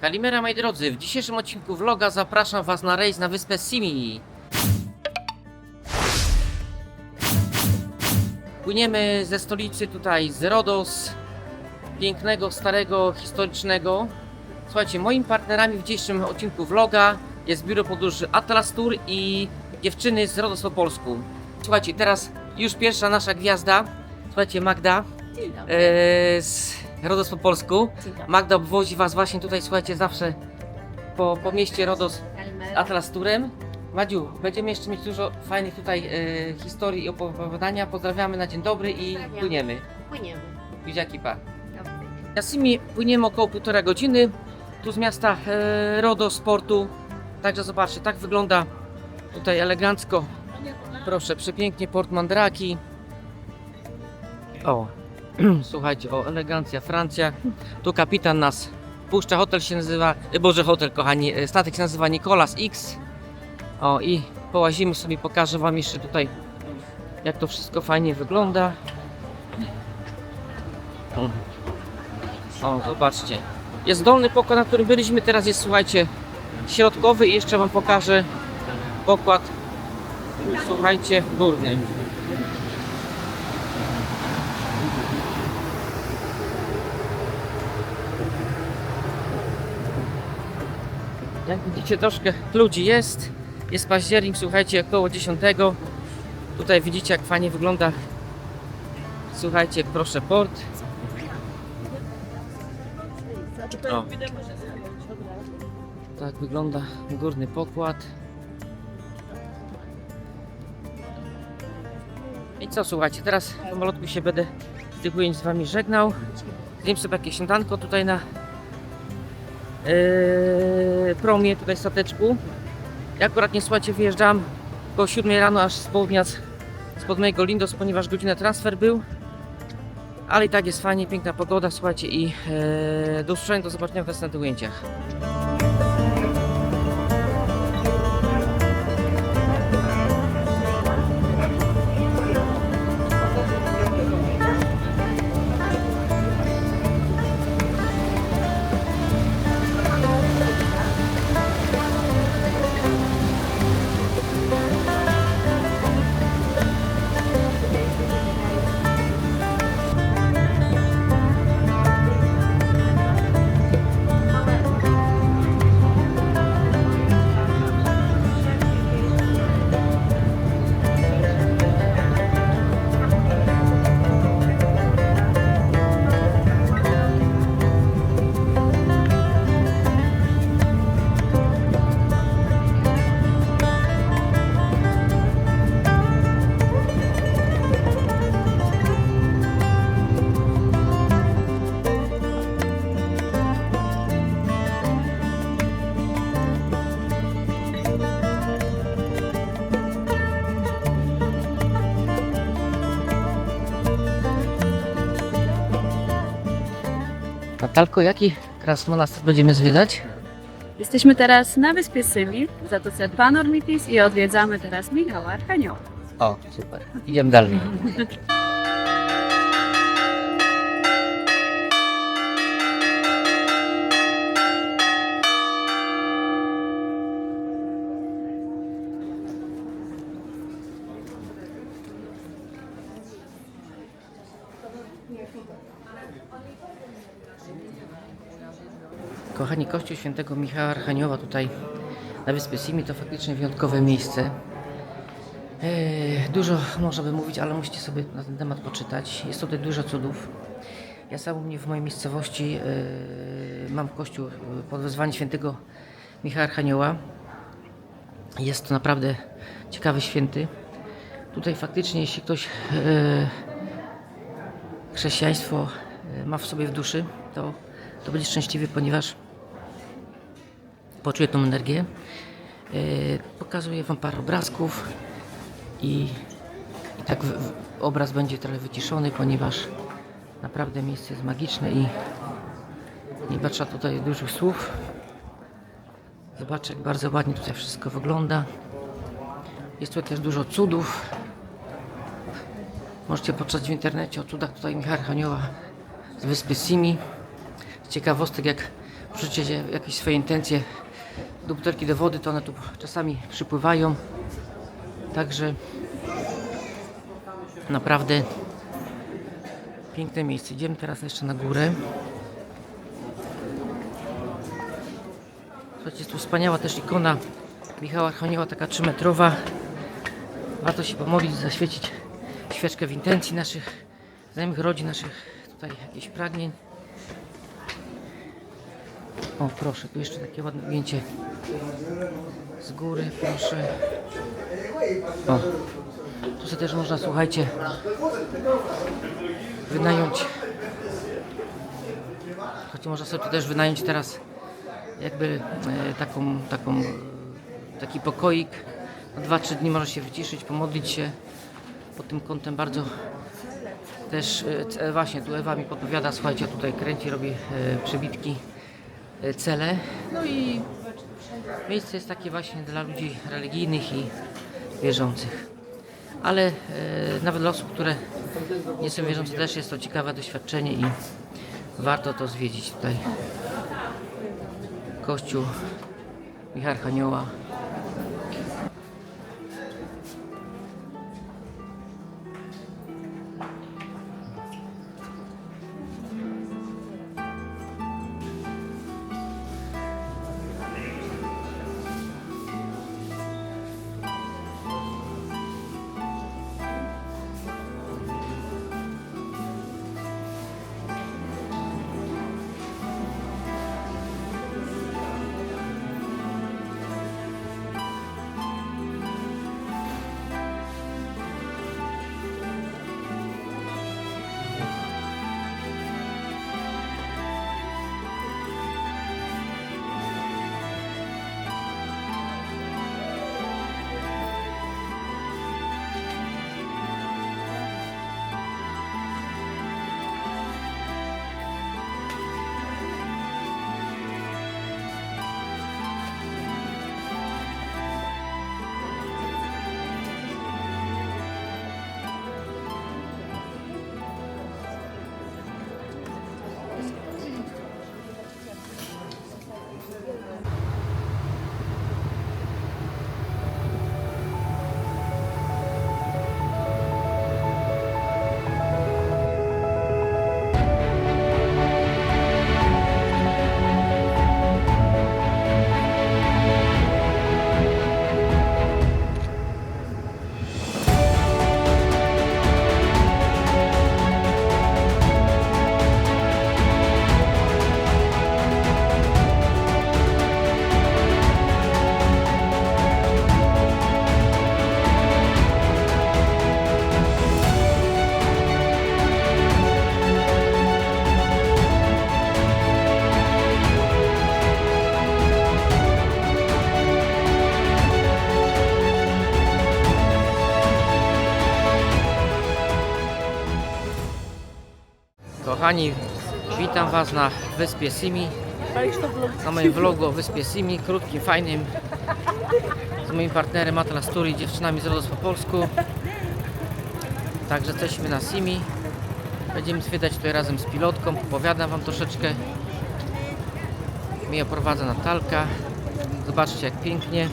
Kalimera moi drodzy, w dzisiejszym odcinku vloga zapraszam was na rejs na wyspę Simi. Płyniemy ze stolicy tutaj z Rodos, pięknego, starego, historycznego. Słuchajcie, moimi partnerami w dzisiejszym odcinku vloga jest biuro podróży Atlas Tour i dziewczyny z Rodos po polsku. Słuchajcie, teraz już pierwsza nasza gwiazda, słuchajcie, Magda Dzień dobry. e, z Rodos po polsku. Magda obwozi Was właśnie tutaj, słuchajcie, zawsze po, po mieście Rodos. Atlas Turem. Madziu, będziemy jeszcze mieć dużo fajnych tutaj e, historii i opowiadania. Pozdrawiamy na dzień dobry i Pozdrawiam. płyniemy. Płyniemy. Buziaki pa. Na Simi płyniemy około półtora godziny. Tu z miasta e, Rodos, portu. Także zobaczcie, tak wygląda tutaj elegancko. Proszę, przepięknie port Mandraki. O, słuchajcie, o, elegancja, Francja. Tu kapitan nas puszcza, hotel się nazywa, e, Boże hotel kochani, e, statek się nazywa Nicolas X. O i połazimy sobie, pokażę wam jeszcze tutaj jak to wszystko fajnie wygląda. O, zobaczcie. Jest dolny pokład, na którym byliśmy, teraz jest słuchajcie środkowy i jeszcze wam pokażę pokład słuchajcie górny. Jak widzicie, troszkę ludzi jest. Jest październik, słuchajcie, około 10. Tutaj widzicie, jak fajnie wygląda. Słuchajcie, proszę, port. O. Tak wygląda górny pokład. I co, słuchajcie, teraz pomalutku się będę z tych ujęć z wami żegnał. Zjem sobie jakieś śniadanko tutaj na yy, promie, tutaj stateczku. Ja akurat nie słuchajcie, wyjeżdżam około 7 rano aż z południa spod mojego Lindos, ponieważ godzina transfer był. Ale i tak jest fajnie, piękna pogoda, słuchajcie i e, do usłyszenia, do zobaczenia w następnych ujęciach. Natalko, jaki krasmonaster będziemy zwiedzać? Jesteśmy teraz na wyspie Symi, w Zatoce Panormitis i odwiedzamy teraz Michała Archanioła. O, super. Idziemy dalej. Kochani, Kościół Świętego Michała Archanioła tutaj na wyspie Simi to faktycznie wyjątkowe miejsce. Eee, Dużo można by mówić, ale musicie sobie na ten temat poczytać. Jest tutaj dużo cudów. Ja sam u mnie w mojej miejscowości eee, mam kościół e, pod wezwaniem świętego Michała Archanioła. Jest to naprawdę ciekawy święty. Tutaj faktycznie, jeśli ktoś chrześcijaństwo e, ma w sobie w duszy, to, to będzie szczęśliwy, ponieważ poczuje tą energię. E, Pokazuję Wam parę obrazków i, i tak w, w, obraz będzie trochę wyciszony, ponieważ naprawdę miejsce jest magiczne i nie patrzę tutaj dużych słów. Zobaczcie, jak bardzo ładnie tutaj wszystko wygląda. Jest tutaj też dużo cudów. Możecie poczytać w internecie o cudach tutaj Michała Archanioła z wyspy Simi. Z ciekawostek, jak Przecież jakieś swoje intencje do butelki do wody, to one tu czasami przypływają. Także naprawdę piękne miejsce. Idziemy teraz jeszcze na górę. Słuchajcie, jest tu wspaniała też ikona Michała Archanioła, taka 3-metrowa. Warto się pomodlić, zaświecić świeczkę w intencji naszych znajomych, rodzin, naszych tutaj jakichś pragnień. O, proszę, tu jeszcze takie ładne ujęcie z góry, proszę. O, tu sobie też można, słuchajcie, wynająć. Choć można sobie też wynająć teraz jakby e, taką, taką, e, taki pokoik. Na 2-3 dni można się wyciszyć, pomodlić się. Pod tym kątem bardzo też e, c- właśnie tu Ewa mi podpowiada, słuchajcie, tutaj kręci, robi e, przebitki, e, cele. No i miejsce jest takie właśnie dla ludzi religijnych i wierzących. Ale e, nawet dla osób, które nie są wierzące, też jest to ciekawe doświadczenie i warto to zwiedzić tutaj. Kościół Michała Kochani, witam Was na wyspie Simi. Na moim vlogu o wyspie Simi, krótkim, fajnym. Z moim partnerem Atlas i dziewczynami z RODOS po polsku. Także jesteśmy na Simi. Będziemy zwiedzać tutaj razem z pilotką. Opowiadam Wam troszeczkę. Mnie oprowadza Natalka. Zobaczcie jak pięknie.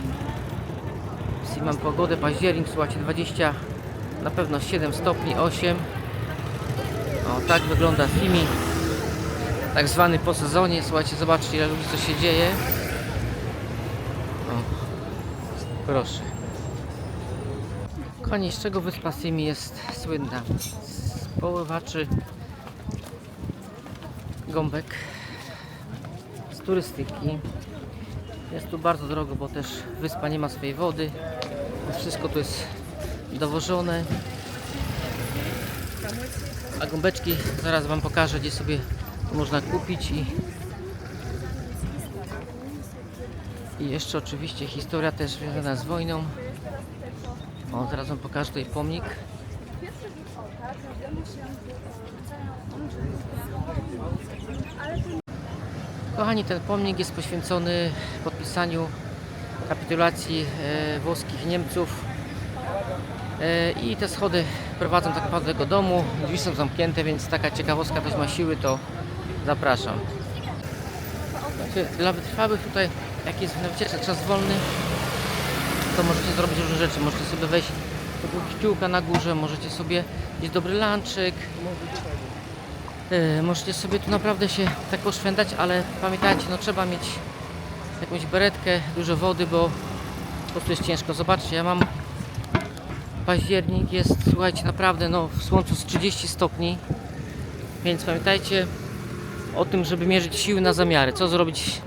Simi mam pogodę, październik, słuchajcie, 20, na pewno 7 stopni, 8. Tak wygląda Fimi. Tak zwany po sezonie. Słuchajcie, zobaczcie ile ludzi co się dzieje. O, proszę. Kochani, z czego wyspa Simi jest słynna? Z poływaczy gąbek, z turystyki. Jest tu bardzo drogo, bo też wyspa nie ma swojej wody. Wszystko tu jest dowożone. A gąbeczki zaraz Wam pokażę, gdzie sobie można kupić i i jeszcze oczywiście historia też związana z wojną. O, zaraz Wam pokażę tutaj pomnik. Kochani, ten pomnik jest poświęcony podpisaniu kapitulacji e, włoskich Niemców E, I te schody prowadzą tak naprawdę do domu. Drzwi są zamknięte, więc taka ciekawostka ktoś ma siły, to zapraszam. Słuchajcie, Dla wytrwałych tutaj, jak jest na wycieczce czas wolny, to możecie zrobić różne rzeczy. Możecie sobie wejść do kościółka na górze, możecie sobie jeść dobry lunchek. Yy, możecie sobie tu naprawdę się tak poszwędać, ale pamiętajcie, no trzeba mieć jakąś beretkę, dużo wody, bo po prostu jest ciężko. Zobaczcie, ja mam październik, jest słuchajcie, naprawdę no w słońcu z 30 stopni, więc pamiętajcie o tym, żeby mierzyć siły na zamiary. Co zrobić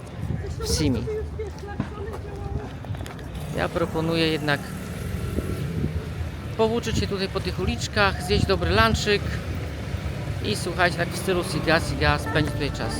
w Simi? Ja proponuję jednak powłóczyć się tutaj po tych uliczkach, zjeść dobry lunchik i słuchajcie, tak w stylu siga, siga, spędzić tutaj czas.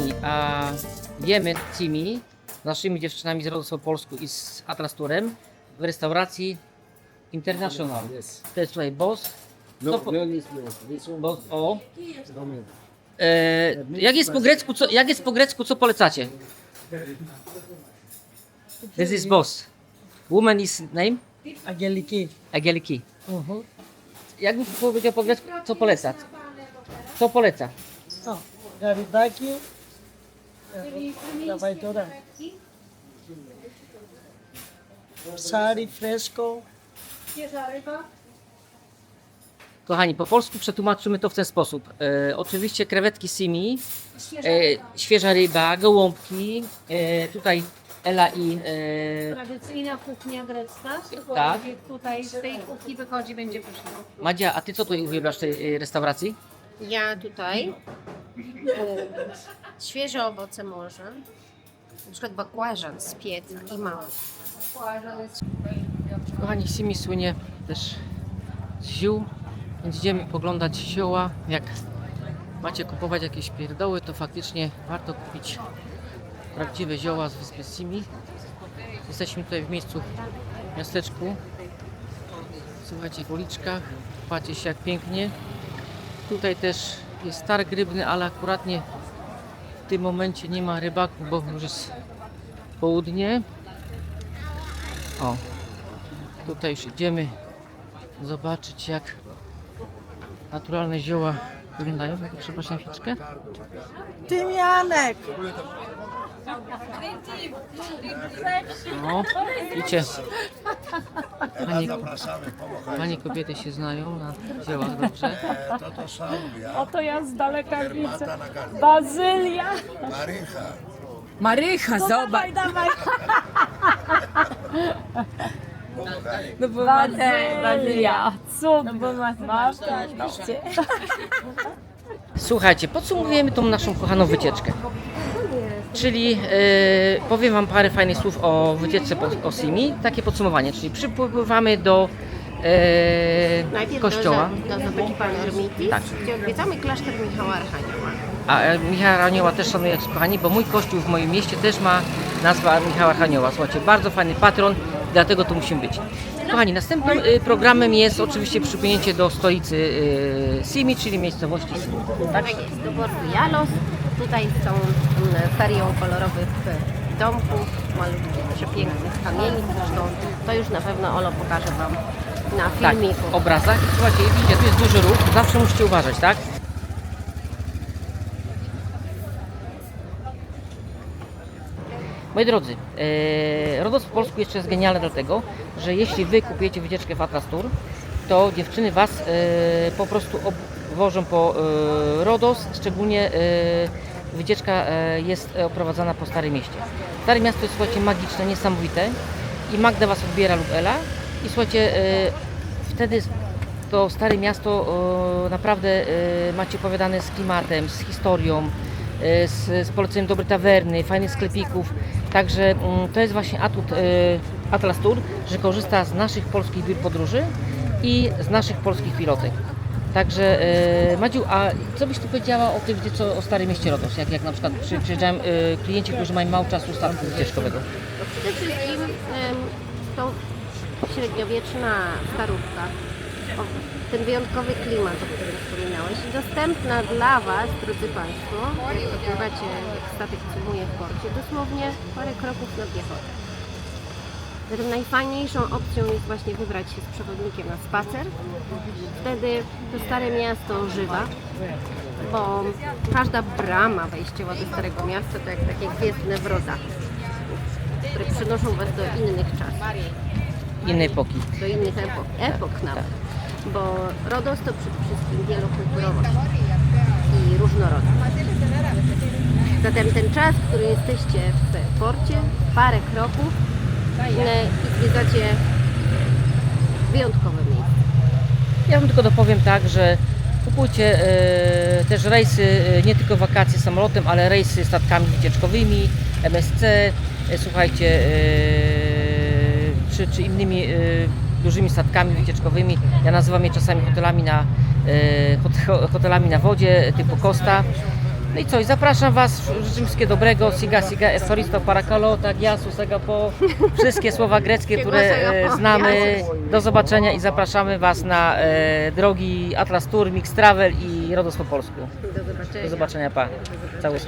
kochani, a jemy z Cimi, naszymi dziewczynami z Rodostwa Polsku i z Atlas Turem w restauracji International. To jest tutaj Boss. No, no. Boss O. E, jak, jest po grecku, co, jak jest po grecku, co polecacie? This is Boss. Woman is name? Angeliki. Angeliki. Mhm. Uh -huh. Powiedział po grecku, co poleca? Co poleca? Co? Garidaki trabalhadora. Sari Fresco. Kochani, po polsku przetłumaczymy to w ten sposób. E, oczywiście krewetki simi, e, świeża ryba, gołąbki, e, tutaj Ela i... E, Tradycyjna kuchnia grecka. Tak. Tutaj z tej kuchni wychodzi, będzie pyszna. Madzia, a ty co tu uwielbiasz w tej e, restauracji? Ja tutaj. E, świeże owoce morza. Na przykład bakłażan z pietki mały. Kochani, Simi słynie też z ziół, więc idziemy poglądać zioła. Jak macie kupować jakieś pierdoły, to faktycznie warto kupić prawdziwe zioła z wyspy Simi. Jesteśmy tutaj w miejscu, w miasteczku. Słuchajcie, w uliczkach. Patrzcie się jak pięknie. Tutaj też jest targ rybny, ale akuratnie w tym momencie nie ma rybaków, bo już jest południe. O, Tutaj już idziemy zobaczyć jak naturalne zioła wyglądają. Przepraszam chwileczkę. Tymianek. No, widzicie. Panie, panie kobiety się znają na ziołach dobrze. To to Oto ja z daleka widzę. mata na gardle. Bazylia! Marycha, Marycha, zobacz. No bo Bazylia! Cud! No bo masz Słuchajcie, podsumowujemy tą naszą kochaną wycieczkę. Czyli e, powiem Wam parę fajnych słów o wycieczce po, o Simi. Takie podsumowanie, czyli przypływamy do e, Najpierw kościoła. do, do Zatoki Panormitis, Tak. gdzie odwiedzamy klasztor Michała Archanioła. A e, Michała Archanioła też szanuję, kochani, bo mój kościół w moim mieście też ma nazwę Michała Archanioła. Słuchajcie, bardzo fajny patron, dlatego tu musimy być. Kochani, następnym e, programem jest oczywiście przypłynięcie do stolicy e, Simi, czyli miejscowości Simi. Tak jest, do portu Jalos. Tutaj z tą mm, ferią kolorowych e, domków, malutkich, przepięknych kamieni. Zresztą to już na pewno Olo pokaże Wam na Tak, filmiku. w obrazach. Słuchajcie, widzicie, tu jest duży ruch, zawsze musicie uważać, tak? Moi drodzy, e, Rodos w Polsku jeszcze jest genialny dlatego, że jeśli Wy kupujecie wycieczkę w Atlas Tour, to dziewczyny Was e, po prostu obwożą po e, Rodos, szczególnie e, wycieczka e, jest oprowadzana po Starym Mieście. Stare Miasto jest, słuchajcie, magiczne, niesamowite i Magda Was odbiera lub Ela i słuchajcie, e, wtedy to Stare Miasto e, naprawdę e, macie opowiadane z klimatem, z historią, e, z, z poleceniem dobrej tawerny, fajnych sklepików. Także mm, to jest właśnie atut e, Atlas Tour, że korzysta z naszych polskich biur podróży i z naszych polskich pilotek. Także e, Madziu, a co byś tu powiedziała o tym, wiecie co, o Starym Mieście Rodos? Jak, jak na przykład przy, przyjeżdżają e, klienci, którzy mają mało czasu statku wycieczkowego. Przede wszystkim to średniowieczna starówka, ten wyjątkowy klimat, o którym wspominałeś, dostępna dla Was, drodzy Państwo, jak jak statek cumuje w porcie, dosłownie parę kroków na piechotę. Zatem najfajniejszą opcją jest właśnie wybrać się z przewodnikiem na spacer. Wtedy to stare miasto ożywa, bo każda brama wejściowa do Starego Miasta to jak takie gwiezdne wrota, które przenoszą Was do innych czasów, Innej epoki. do innych epok, epok nawet. Bo Rodos to przede wszystkim wielokulturowość i różnorodność. Zatem ten czas, który jesteście w porcie, parę kroków i zwiedzacie wyjątkowe miejsce. Ja Wam tylko dopowiem tak, że kupujcie e, też rejsy, e, nie tylko wakacje samolotem, ale rejsy statkami wycieczkowymi, MSC, e, słuchajcie, e, czy, czy innymi e, dużymi statkami wycieczkowymi. Ja nazywam je czasami hotelami na, e, hot- hotelami na wodzie typu Costa. No i coś, zapraszam Was, życzę wszystkiego dobrego, siga siga eforisto parakalo, tak jasu sega po wszystkie słowa greckie, które e, znamy. Do zobaczenia i zapraszamy Was na e, drogi Atlas Tour, Mix Travel i Rodos po polsku. Do zobaczenia. Do zobaczenia, pa. Cały